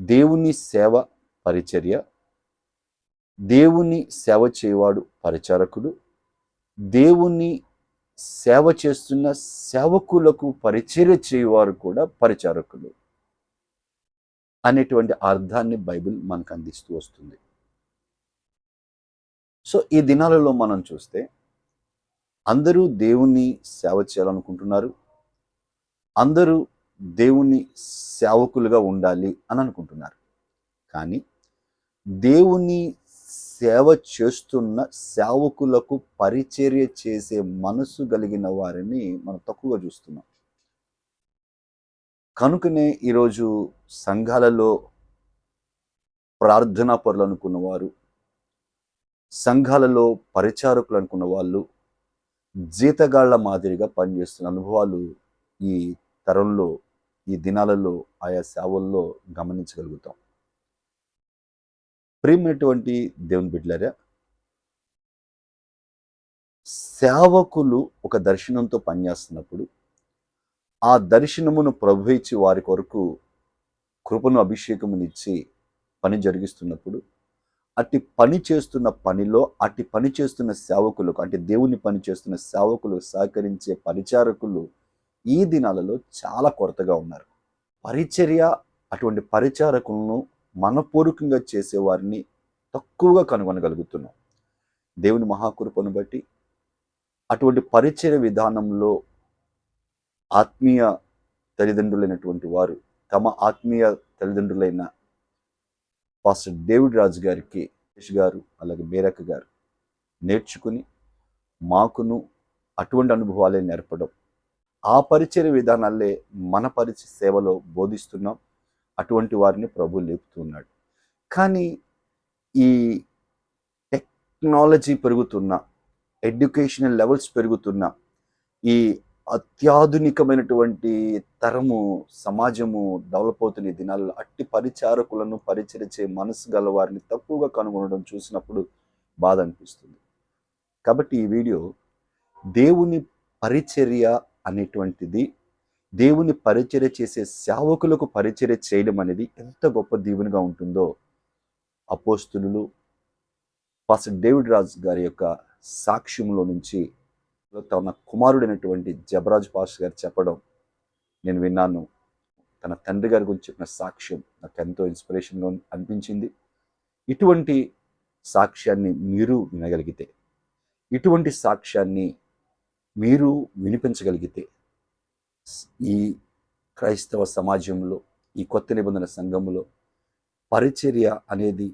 దేవుని సేవ పరిచర్య దేవుని సేవ చేయవాడు పరిచారకుడు దేవుని సేవ చేస్తున్న సేవకులకు పరిచర్య చేయవారు కూడా పరిచారకులు అనేటువంటి అర్థాన్ని బైబిల్ మనకు అందిస్తూ వస్తుంది. సో ఈ దినాలలో మనం చూస్తే అందరూ దేవుని సేవ చేయాలనుకుంటున్నారు. అందరూ దేవుని సేవకులుగా ఉండాలి అని అనుకుంటున్నారు. కానీ దేవుని సేవ చేస్తున్న సేవకులకు పరిచర్య చేసే మనసు కలిగిన వారిని మనం తక్కువగా చూస్తున్నాం. కనుకనే ఈరోజు సంఘాలలో ప్రార్థనా పరులు అనుకున్నవారు సంఘాలలో పరిచారకులు అనుకున్న వాళ్ళు జీతగాళ్ళ మాదిరిగా పనిచేస్తున్న అనుభవాలు ఈ తరంలో ఈ దినాలలో ఆయా సేవల్లో గమనించగలుగుతాం. ప్రియమైనటువంటి దేవుని బిడ్డలారా సేవకులు ఒక దర్శనంతో పనిచేస్తున్నప్పుడు ఆ దర్శనమును ప్రభు ఇచ్చి వారి కొరకు కృపను అభిషేకమునిచ్చి పని జరిగిస్తున్నప్పుడు అట్టి పని చేస్తున్న పనిలో అట్టి పని చేస్తున్న సేవకులకు అంటే దేవుని పని చేస్తున్న సేవకులు సహకరించే పరిచారకులు ఈ దినాలలో చాలా కొరతగా ఉన్నారు. పరిచర్య అటువంటి పరిచారకులను మనపూర్వకంగా చేసేవారిని తక్కువగా కనుగొనగలుగుతున్నాం. దేవుని మహాకృపను బట్టి అటువంటి పరిచర్య విధానంలో ఆత్మీయ తల్లిదండ్రులైనటువంటి వారు తమ ఆత్మీయ తల్లిదండ్రులైన పాస్టర్ డేవిడ్ రాజు గారికి యశ్ గారు అలాగే బేరక్క గారు నేర్చుకుని మాకును అటువంటి అనుభవాలే నేర్పడం ఆ పరిచయ విధానాలే మన పరిచయ సేవలో బోధిస్తున్నాం. అటువంటి వారిని ప్రభు లేపుతున్నాడు. కానీ ఈ టెక్నాలజీ పెరుగుతున్న ఎడ్యుకేషనల్ లెవెల్స్ పెరుగుతున్న ఈ అత్యాధునికమైనటువంటి తరము సమాజము డెవలప్ అవుతున్న దినాల్లో అట్టి పరిచారకులను పరిచరించే మనసు గల వారిని తక్కువగా కనుగొనడం చూసినప్పుడు బాధ అనిపిస్తుంది. కాబట్టి ఈ వీడియో దేవుని పరిచర్య అనేటువంటిది దేవుని పరిచర్య చేసే సేవకులకు పరిచర్య చేయడం అనేది ఎంత గొప్ప దీవునిగా ఉంటుందో అపోస్తులు పాస్ డేవిడ్ రాజ్ గారి యొక్క సాక్ష్యంలో నుంచి తన కుమారుడైనటువంటి జబరాజ్ పాస్ గారు చెప్పడం నేను విన్నాను. తన తండ్రి గారి గురించి చెప్పిన సాక్ష్యం నాకు ఎంతో ఇన్స్పిరేషన్గా అనిపించింది. ఇటువంటి సాక్ష్యాన్ని మీరు వినగలిగితే ఇటువంటి సాక్ష్యాన్ని మీరు వినిపించగలిగితే ఈ క్రైస్తవ సమాజంలో ఈ కొత్త నిబంధన సంఘంలో పరిచర్య అనేది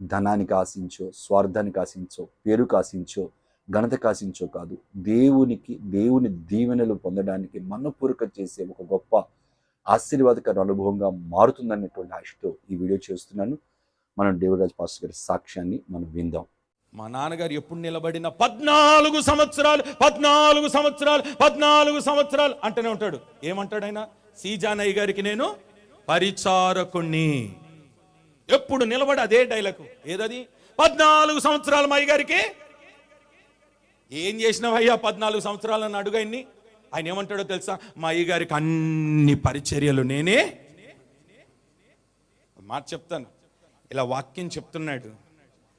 ధనానికి ఆశించో స్వార్థానికి ఆశించో పేరు కాశించో ఘనత కాశించో కాదు. దేవునికి దేవుని దీవెనలు పొందడానికి మనపూరక చేసే ఒక గొప్ప ఆశీర్వాదకర అనుభవంగా మారుతుందనేటువంటి ఆశతో ఈ వీడియో చేస్తున్నాను. మనం దేవరాజ్ పాస్టర్ గారి సాక్ష్యాన్ని మనం విందాం. మా నాన్నగారు ఎప్పుడు నిలబడిన పద్నాలుగు సంవత్సరాలు పద్నాలుగు సంవత్సరాలు పద్నాలుగు సంవత్సరాలు అంటూనే ఉంటాడు. ఏమంటాడు ఆయన? సీజానయ్య గారికి నేను పరిచారకుణ్ణి. ఎప్పుడు నిలబడి అదే డైలాగు. ఏదది? పద్నాలుగు సంవత్సరాలు మా గారికి ఏం చేసినావయ్యా పద్నాలుగు సంవత్సరాలు అని అడుగు ఆయన్ని. ఆయన ఏమంటాడో తెలుసా? మా అయ్యగారికి అన్ని పరిచర్యలు నేనే. మాట చెప్తాను. ఇలా వాక్యం చెప్తున్నాడు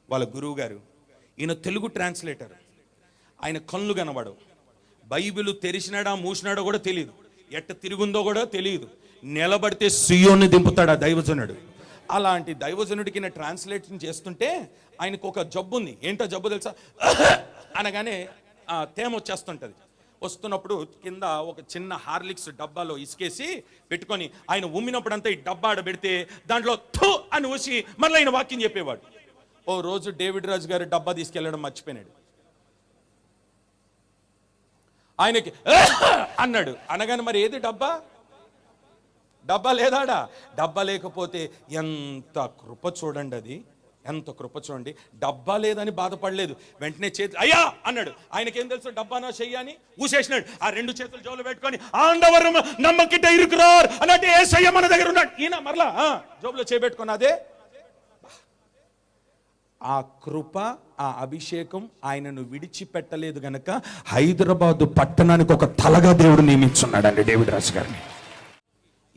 వాళ్ళ గురువు గారు ఈయన తెలుగు ట్రాన్స్లేటర్. ఆయన కళ్ళు కనబడవు బైబిల్ తెరిచినాడా మూసినాడో కూడా తెలియదు ఎట్ట తిరుగుందో కూడా తెలియదు నిలబడితే సుయోని దింపుతాడు ఆ దైవజనుడు. అలాంటి దైవజనుడికి నేను ట్రాన్స్లేషన్ చేస్తుంటే ఆయనకు ఒక జబ్బు ఉంది. ఏంటో జబ్బు తెలుసా? అనగానే తేమ వచ్చేస్తుంటది. వస్తున్నప్పుడు కింద ఒక చిన్న హార్లిక్స్ డబ్బాలో ఇసుకేసి పెట్టుకొని ఆయన ఉమ్మినప్పుడంతా ఈ డబ్బా ఆడ పెడితే దాంట్లో థు అని ఊసి మళ్ళీ ఆయన వాక్యం చెప్పేవాడు. ఓ రోజు డేవిడ్ రాజు గారు డబ్బా తీసుకెళ్ళడం మర్చిపోయినాడు. ఆయనకి అన్నాడు. అనగానే మరి ఏది డబ్బా? డబ్బా లేదాడా? డబ్బా లేకపోతే ఎంత కృప చూడండి అది. ఎంత కృప చూడండి. డబ్బా లేదని బాధపడలేదు. వెంటనే చేతి అయ్యా! అన్నాడు. ఆయనకేం తెలుసు డబ్బానా చెయ్యని ఊసేసినాడు. ఆ రెండు చేతులు జోలు పెట్టుకొని ఆండవరం నమ్మకిట ఇరుకురార్ అన్నట్టు ఏ సయ్య మన దగ్గర ఉన్నాడు. ఈయన మరలా ఆ, జోబులో చేపెట్టుకున్నదే? అదే ఆ కృప ఆ అభిషేకం ఆయనను విడిచిపెట్టలేదు గనక హైదరాబాదు పట్టణానికి ఒక తలగా దేవుడు నియమించున్నాడండి డేవిడ్ రాజు గారిని.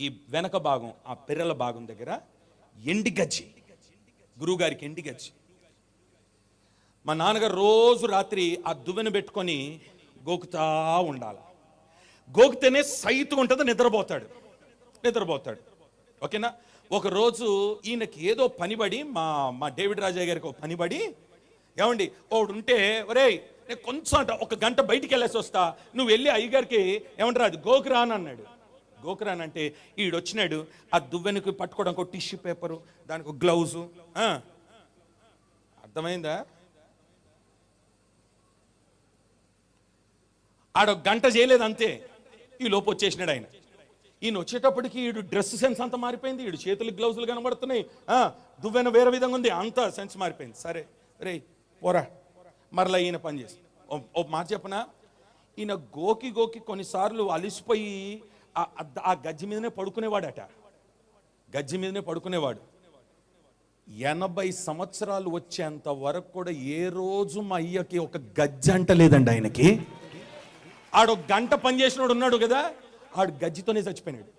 ఈ వెనక భాగం ఆ పిర్రల భాగం దగ్గర ఎండి గజ్జి గురువుగారికి ఎండి గజ్జి. మా నాన్నగారు రోజు రాత్రి ఆ దువ్వెన పెట్టుకొని గోకుతా ఉండాలి. గోకితేనే సైతు ఉంటుంది నిద్రపోతాడు నిద్రపోతాడు. ఓకేనా? ఒకరోజు ఈయనకి ఏదో పనిబడి మా మా డేవిడ్ రాజా గారికి ఒక పనిబడి ఏమండి ఒకడు ఉంటే ఒరేయ్ నేను కొంచెం అంట ఒక గంట బయటికి వెళ్ళేసి వస్తా నువ్వు వెళ్ళి అయ్యగారికి ఏమంటారు అది గోకురాన్ అన్నాడు. గోకురాన్ అంటే ఈడు వచ్చినాడు ఆ దువ్వెనకు పట్టుకోవడానికి ఒక టిష్యూ పేపరు దానికి ఒక గ్లౌజు అర్థమైందా? ఆడ ఒక గంట చేయలేదు అంతే ఈ లోపు వచ్చేసినాడు ఆయన. ఈయన వచ్చేటప్పటికి ఈడు డ్రెస్ సెన్స్ అంతా మారిపోయింది ఈడు చేతులకు గ్లౌజులు కనబడుతున్నాయి. దువ్వెన వేరే విధంగా ఉంది అంతా సెన్స్ మారిపోయింది. సరే రే పోరా. మరలా ఈయన పనిచేసి ఓ- ఓ మాట చెప్పనా? ఈయన గోకి గోకి కొన్నిసార్లు అలిసిపోయి ఆ- ఆ- గజ్జి మీదనే పడుకునేవాడట. గజ్జి మీదనే పడుకునేవాడు. ఎనభై సంవత్సరాలు వచ్చేంత వరకు కూడా ఏ రోజు మా అయ్యకి ఒక గజ్జంట అంట లేదండి ఆయనకి. ఆడు గంట పని చేసినోడు ఉన్నాడు కదా. ఆడు గజ్జితోనే చచ్చిపోయినాడు.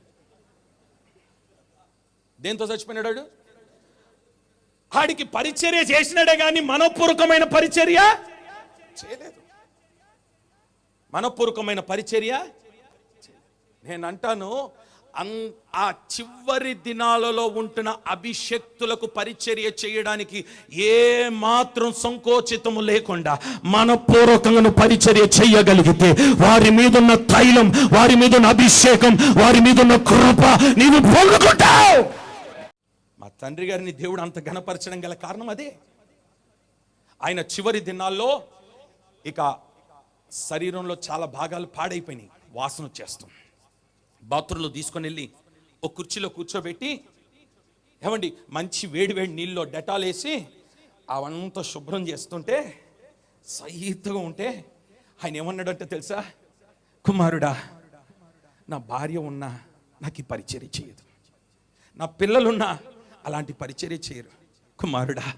దేంతో చచ్చిపోయినాడు ఆడు? ఆడికి పరిచర్య చేసినాడే కానీ మనపూర్వకమైన పరిచర్య చేయలేదు. మనపూర్వకమైన పరిచర్య నేను అంటాను ఆ చివరి దినాలలో ఉంటున్న అభిషక్తులకు పరిచర్య చేయడానికి ఏ మాత్రం సంకోచితము లేకుండా మనపూర్వకంగా పరిచర్య చేయగలిగితే వారి మీద ఉన్న తైలం వారి మీద ఉన్న అభిషేకం వారి మీద ఉన్న కృప నీవు పొందుకుంటావు. మా తండ్రి గారిని దేవుడు అంత గణపరచడం గల కారణం అదే. ఆయన చివరి దినాల్లో ఇక శరీరంలో చాలా భాగాలు పాడైపోయినాయి. వాసన వచ్చేస్తాం బాత్రూంలో తీసుకొని వెళ్ళి ఒక కుర్చీలో కూర్చోబెట్టి ఏమండి మంచి వేడి వేడి నీళ్ళలో డెటాల్ వేసి అవంతా శుభ్రం చేస్తుంటే సహితగా ఉంటే ఆయన ఏమన్నాడంటే తెలుసా? కుమారుడా నా భార్య ఉన్నా నాకు ఈ పరిచర్య చేయదు. నా పిల్లలున్నా అలాంటి పరిచర్య చేయరు. కుమారుడా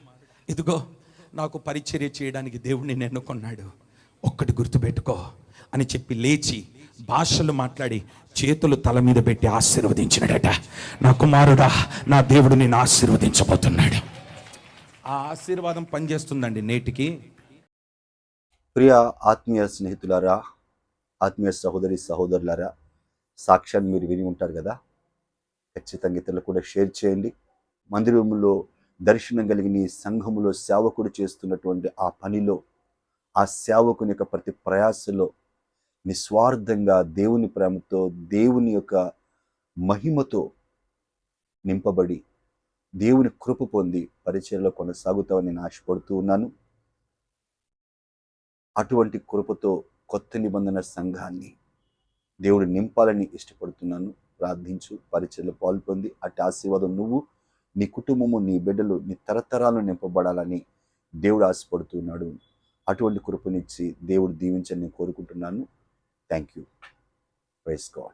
ఇదిగో నాకు పరిచర్య చేయడానికి దేవుడిని ఎన్నుకున్నాడు. ఒక్కటి గుర్తుపెట్టుకో అని చెప్పి లేచి భాషలు మాట్లాడి చేతులు తల మీద పెట్టి ఆశీర్వదించినాడట. నా కుమారుడా నా దేవుడు నేను ఆశీర్వదించబోతున్నాడు. ఆ ఆశీర్వాదం పనిచేస్తుందండి నేటికి. ప్రియ ఆత్మీయ స్నేహితులారా ఆత్మీయ సహోదరి సహోదరులారా సాక్ష్యాన్ని మీరు విని ఉంటారు కదా? ఖచ్చితంగా ఇతరులు కూడా షేర్ చేయండి. మందిరంలో దర్శనం కలిగిన ఈ సంఘములో సేవకుడు చేస్తున్నటువంటి ఆ పనిలో ఆ సేవకుని యొక్క ప్రతి ప్రయాసలో నిస్వార్థంగా దేవుని ప్రేమతో దేవుని యొక్క మహిమతో నింపబడి దేవుని కృప పొంది పరిచయలో కొనసాగుతామని నేను ఆశపడుతూ ఉన్నాను. అటువంటి కృపతో కొత్త నిబంధన సంఘాన్ని దేవుడు నింపాలని ఇష్టపడుతున్నాను. ప్రార్థించు పరిచయలో పాల్పొంది అటు ఆశీర్వాదం నువ్వు నీ కుటుంబము నీ బిడ్డలు నీ తరతరాలు నింపబడాలని దేవుడు ఆశపడుతున్నాడు. అటువంటి కృపనిచ్చి దేవుడు దీవించని నేను కోరుకుంటున్నాను. Thank you. Praise God.